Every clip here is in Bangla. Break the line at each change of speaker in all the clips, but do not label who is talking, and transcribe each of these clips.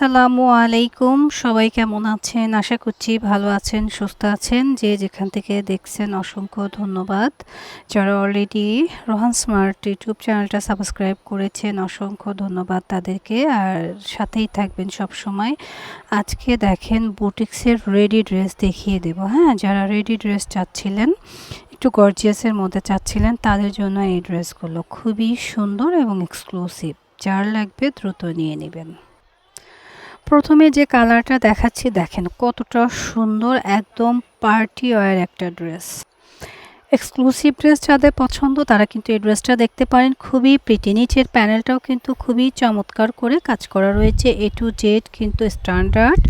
আসসালামু আলাইকুম। সবাই কেমন আছেন? আশা করছি ভালো আছেন, সুস্থ আছেন। যে যেখান থেকে দেখছেন অসংখ্য ধন্যবাদ। যারা অলরেডি রোহান স্মার্ট ইউটিউব চ্যানেলটা সাবস্ক্রাইব করেছেন, অসংখ্য ধন্যবাদ তাদেরকে। আর সাথেই থাকবেন সব সময় আজকে দেখেন বুটিক্সের রেডি ড্রেস দেখিয়ে দেব। হ্যাঁ যারা রেডি ড্রেস চাচ্ছিলেন, একটু গর্জিয়াসের মধ্যে চাচ্ছিলেন, তাদের জন্য এই ড্রেসগুলো খুবই সুন্দর এবং এক্সক্লুসিভ যার লাগবে দ্রুত নিয়ে নেবেন। প্রথমে যে কালারটা দেখাচ্ছি, দেখেন কতটা সুন্দর একদম পার্টি ওয়ার একটা ড্রেস। এক্সক্লুসিভ ড্রেস যাদের পছন্দ, তারা কিন্তু এই ড্রেসটা দেখতে পারেন। খুবই প্রিটি নিচের প্যানেলটাও কিন্তু খুবই চমৎকার করে কাজ করা রয়েছে। এ টু জেড কিন্তু স্ট্যান্ডার্ড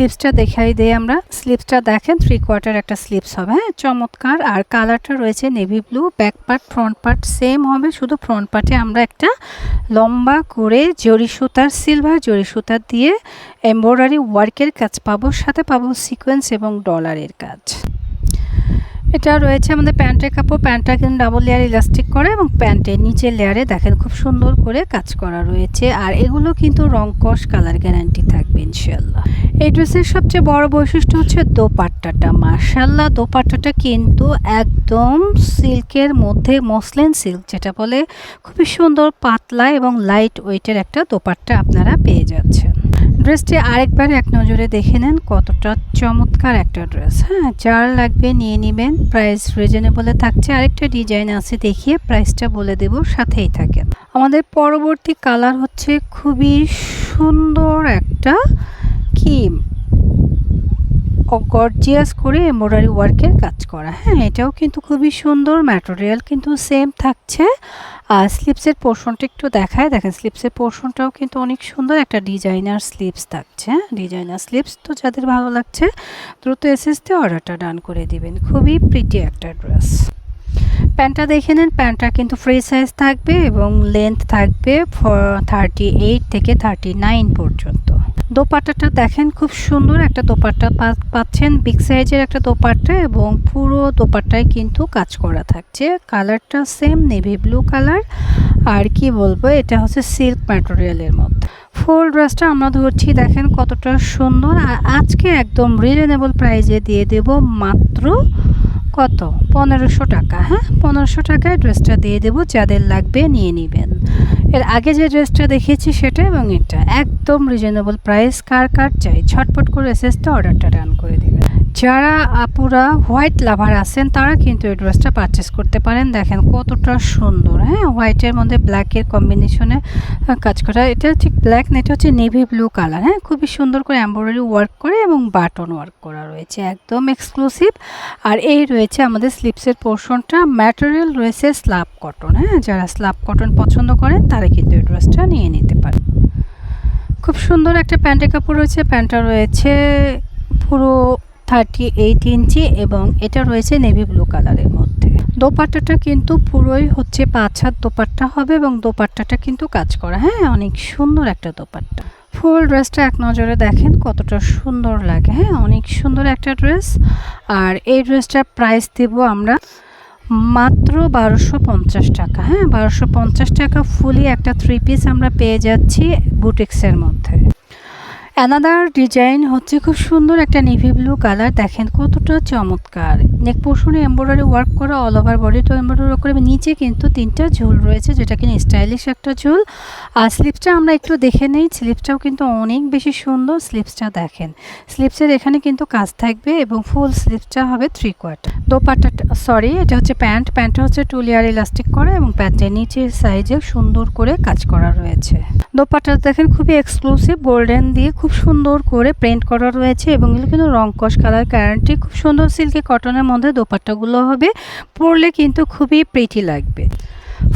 স্লিপসটা দেখাই দিই আমরা। স্লিপসটা দেখেন থ্রি কোয়ার্টার একটা স্লিপস হবে হ্যাঁ? চমৎকার। আর কালারটা রয়েছে navy blue back part front part same হবে। শুধু ফ্রন্ট পার্টে আমরা একটা লম্বা করে জরি সুতার সিলভার জরি সুতার দিয়ে এমব্রয়ডারি ওয়ার্কের কাজ পাবো, সাথে পাবো সিকোয়েন্স এবং ডলারের কাজ। এটা রয়েছে আমাদের প্যান্টের কাপড়। প্যান্টটা কিন্তু ডাবল লেয়ার ইলাস্টিক করে এবং প্যান্টের নিচের লেয়ারে দেখেন খুব সুন্দর করে কাজ করা রয়েছে। আর এগুলো কিন্তু রং কস কালার গ্যারান্টি থাকবে ইনশাল্লাহ এই ড্রেসের সবচেয়ে বড় বৈশিষ্ট্য হচ্ছে দোপাট্টাটা। মার্শাল্লাহ দোপাট্টাটা কিন্তু একদম সিল্কের মধ্যে মসলিন সিল্ক, যেটা বলে খুবই সুন্দর, পাতলা এবং লাইট ওয়েটের একটা দোপাট্টা আপনারা পেয়ে যাচ্ছেন। ড্রেসটি আরেকবার এক নজরে দেখে নেন কতটা চমৎকার একটা ড্রেস। হ্যাঁ যার লাগবে নিয়ে নেবেন। প্রাইস রিজনেবলে থাকছে। আরেকটা ডিজাইন আছে দেখিয়ে প্রাইসটা বলে দেব, সাথেই থাকেন। আমাদের পরবর্তী কালার হচ্ছে খুবই সুন্দর একটা কি গর্জিয়াস করে এমব্রয়ডারি ওয়ার্কের কাজ করা। হ্যাঁ এটাও কিন্তু খুবই সুন্দর ম্যাটেরিয়াল কিন্তু সেম থাকছে। আর স্লিপসের পোর্শনটা একটু দেখায়। দেখেন স্লিপসের পোর্শনটাও কিন্তু অনেক সুন্দর একটা ডিজাইনার স্লিপস থাকছে হ্যাঁ? ডিজাইনার স্লিপস তো যাদের ভালো লাগছে, দ্রুত এসএসতে অর্ডারটা ডান করে দিবেন। খুবই প্রিটি একটা ড্রেস প্যান্টটা দেখে নেন, প্যান্টটা কিন্তু ফ্রি সাইজ থাকবে এবং লেন্থ থাকবে থার্টি এইট থেকে থার্টি নাইন পর্যন্ত। দোপাট্টাটা দেখেন, খুব সুন্দর একটা দোপাট্টা পাচ্ছেন। বিগ সাইজের একটা দোপাট্টা এবং পুরো দোপাট্টায় কিন্তু কাজ করা থাকছে। কালারটা সেম নেভি ব্লু কালার আর কি বলব, এটা হচ্ছে সিল্ক ম্যাটেরিয়ালের মধ্যে। ফুল ড্রেসটা আমরা ধরছি, দেখেন কতটা সুন্দর। আর আজকে একদম রিজনেবল প্রাইজে দিয়ে দেব মাত্র কত? পনেরোশো টাকা হ্যাঁ? পনেরোশো টাকায় ড্রেসটা দিয়ে দেবো, যাদের লাগবে নিয়ে নেবেন। এর আগে যে ড্রেসটা দেখিয়েছি সেটা এবং এটা। একদম রিজনেবল প্রাইস কার কার চাই ছটপট করে এসএসটা অর্ডারটা ডান করে দেবেন। যারা আপুরা হোয়াইট লাভার আছেন, তারা কিন্তু এই ড্রেসটা পারচেস করতে পারেন। দেখেন কতটা সুন্দর হ্যাঁ? হোয়াইটের মধ্যে ব্ল্যাকের কম্বিনেশনে কাজ করা। এটা ঠিক ব্ল্যাক না, এটা হচ্ছে নেভি ব্লু কালার হ্যাঁ? খুবই সুন্দর করে এম্ব্রয়ডারি ওয়ার্ক করে এবং বাটন ওয়ার্ক করা রয়েছে, একদম এক্সক্লুসিভ আর এই রয়েছে আমাদের স্লিপসের পোর্শনটা ম্যাটেরিয়াল রয়েছে স্লাব কটন হ্যাঁ? যারা স্লাব কটন পছন্দ করেন, তারা কিন্তু এই ড্রেসটা নিয়ে নিতে পারেন। খুব সুন্দর একটা প্যান্টের কাপড় রয়েছে, প্যান্টটা রয়েছে পুরো থার্টি এইট ইঞ্চি এবং এটা রয়েছে নেভি ব্লু কালারের মধ্যে। দোপাট্টাটা কিন্তু পুরোই হচ্ছে পাঁচ হাত দোপাট্টা হবে এবং দোপাট্টাটা কিন্তু কাজ করা। হ্যাঁ অনেক সুন্দর একটা দোপাট্টা। ফুল ড্রেসটা এক নজরে দেখেন কতটা সুন্দর লাগে। হ্যাঁ অনেক সুন্দর একটা ড্রেস আর এই ড্রেসটার প্রাইস দেব আমরা মাত্র বারোশো পঞ্চাশ টাকা। হ্যাঁ বারোশো পঞ্চাশ টাকা ফুলি একটা থ্রি পিস আমরা পেয়ে যাচ্ছি বুটিক্সের মধ্যে। অ্যানাদার ডিজাইন হচ্ছে খুব সুন্দর একটা নেভি ব্লু কালার দেখেন কতটা চমৎকার। নেক পোর্শনে এমব্রয়ডারি ওয়ার্ক করা অল ওভার বডিটা এমব্রয়ডারি করে। নিচে কিন্তু তিনটা ঝুল রয়েছে, যেটা কিনা স্টাইলিশ একটা ঝুল। আর স্লিপসটা আমরা একটু দেখে নেই। স্লিপসটাও কিন্তু অনেক বেশি সুন্দর। স্লিপসটা দেখেন। স্লিপসের এখানে কিন্তু কাজ থাকবে এবং ফুল স্লিপসটা হবে থ্রি কোয়ার্টার দোপাট্টাটা সরি এটা হচ্ছে প্যান্ট প্যান্টটা হচ্ছে টু লেয়ার ইলাস্টিক করা এবং প্যান্টের নিচের সাইজে সুন্দর করে কাজ করা রয়েছে। দোপাট্টা দেখেন খুবই এক্সক্লুসিভ গোল্ডেন দিয়ে খুব সুন্দর করে প্রিন্ট করা রয়েছে এবং এগুলো কিন্তু রং কস কালার গ্যারান্টি খুব সুন্দর সিল্কি কটনের মধ্যে দোপাট্টাগুলো হবে। পরলে কিন্তু খুবই প্রিটি লাগবে।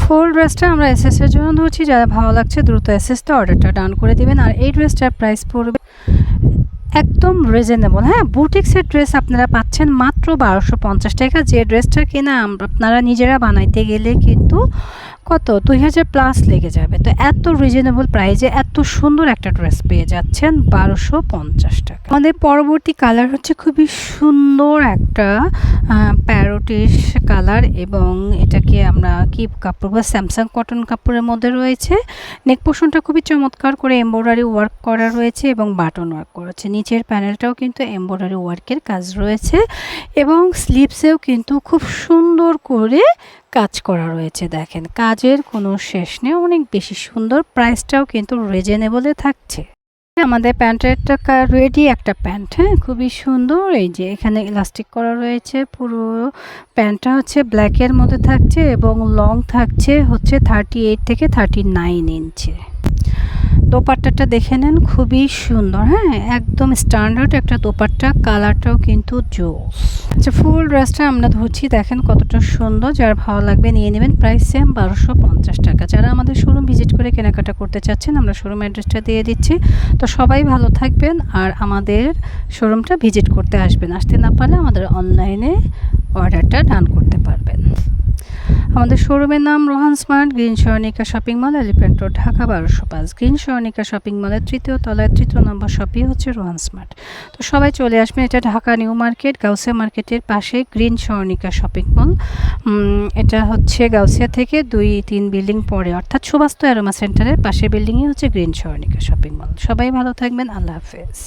ফুল ড্রেসটা আমরা এসএসের জন্য ধরছি, যারা ভালো লাগছে দ্রুত এসএসটা অর্ডারটা ডান করে দিবেন। আর এই ড্রেসটার প্রাইস পড়বে একদম রিজনেবল হ্যাঁ বুটিক্সের ড্রেস আপনারা পাচ্ছেন মাত্র বারোশো পঞ্চাশ টাকা। যে ড্রেসটা কিনা আপনারা নিজেরা বানাইতে গেলে কিন্তু কত? দুই হাজার প্লাস লেগে যাবে। তো এত রিজনেবল প্রাইজে এত সুন্দর একটা ড্রেস পেয়ে যাচ্ছেন বারোশো পঞ্চাশ টাকা। আমাদের পরবর্তী কালার হচ্ছে খুবই সুন্দর একটা প্যারোটিশ কালার এবং এটাকে আমরা কি কাপড় বা স্যামসাং কটন কাপড়ের মধ্যে রয়েছে। নেক পোর্শনটা খুবই চমৎকার করে এমব্রয়ডারি ওয়ার্ক করা রয়েছে এবং বাটন ওয়ার্ক করেছে নিচের প্যানেলটাও কিন্তু এমব্রয়ডারি ওয়ার্কের কাজ রয়েছে এবং স্লিপসেও কিন্তু খুব সুন্দর করে কাজ করা রয়েছে, দেখেন। কাজের কোনো শেষ নেই, অনেক বেশি সুন্দর। প্রাইসটাও কিন্তু রিজনেবলে থাকছে। আমাদের প্যান্টের একটা রেডি একটা প্যান্ট হ্যাঁ? খুবই সুন্দর। এই যে এখানে ইলাস্টিক করা রয়েছে, পুরো প্যান্টটা হচ্ছে ব্ল্যাকের মধ্যে থাকছে এবং লং থাকছে হচ্ছে থার্টি এইট থেকে থার্টি নাইন ইঞ্চি দোপাট্টাটা দেখে নেন, খুবই সুন্দর হ্যাঁ? একদম স্ট্যান্ডার্ড একটা দোপাট্টা কালারটাও কিন্তু জোস। আচ্ছা ফুল ড্রেসটা আমরা ধরছি, দেখেন কতটা সুন্দর। যার ভালো লাগবে নিয়ে নেবেন, প্রাইস সেম বারোশো পঞ্চাশ টাকা। যারা আমাদের শোরুম ভিজিট করে কেনাকাটা করতে চাচ্ছেন, আমরা শোরুম অ্যাড্রেসটা দিয়ে দিচ্ছি। তো সবাই ভালো থাকবেন আর আমাদের শোরুমটা ভিজিট করতে আসবেন। আসতে না পারলে আমাদের অনলাইনে অর্ডারটা ডান করতে পারবেন। আমাদের শোরুমের নাম Rohan smart green Swarnika shopping mall, elephant road, Dhaka, বারোশো পাঁচ। গ্রিন স্বর্ণিকা শপিং মলের তৃতীয় তলায়, তৃতীয় নম্বর শপই হচ্ছে রোহান স্মার্ট। তো সবাই চলে আসবেন, এটা ঢাকা নিউ মার্কেট, গাউসিয়া মার্কেটের পাশে গ্রিন স্বর্ণিকা শপিং মল। এটা হচ্ছে গাউসিয়া থেকে দুই, তিন বিল্ডিং পরে, অর্থাৎ সুবাস্ত অ্যারোমা সেন্টারের পাশে বিল্ডিংই হচ্ছে গ্রিন স্বর্ণিকা শপিং মল। সবাই ভালো থাকবেন, আল্লাহ হাফেজ।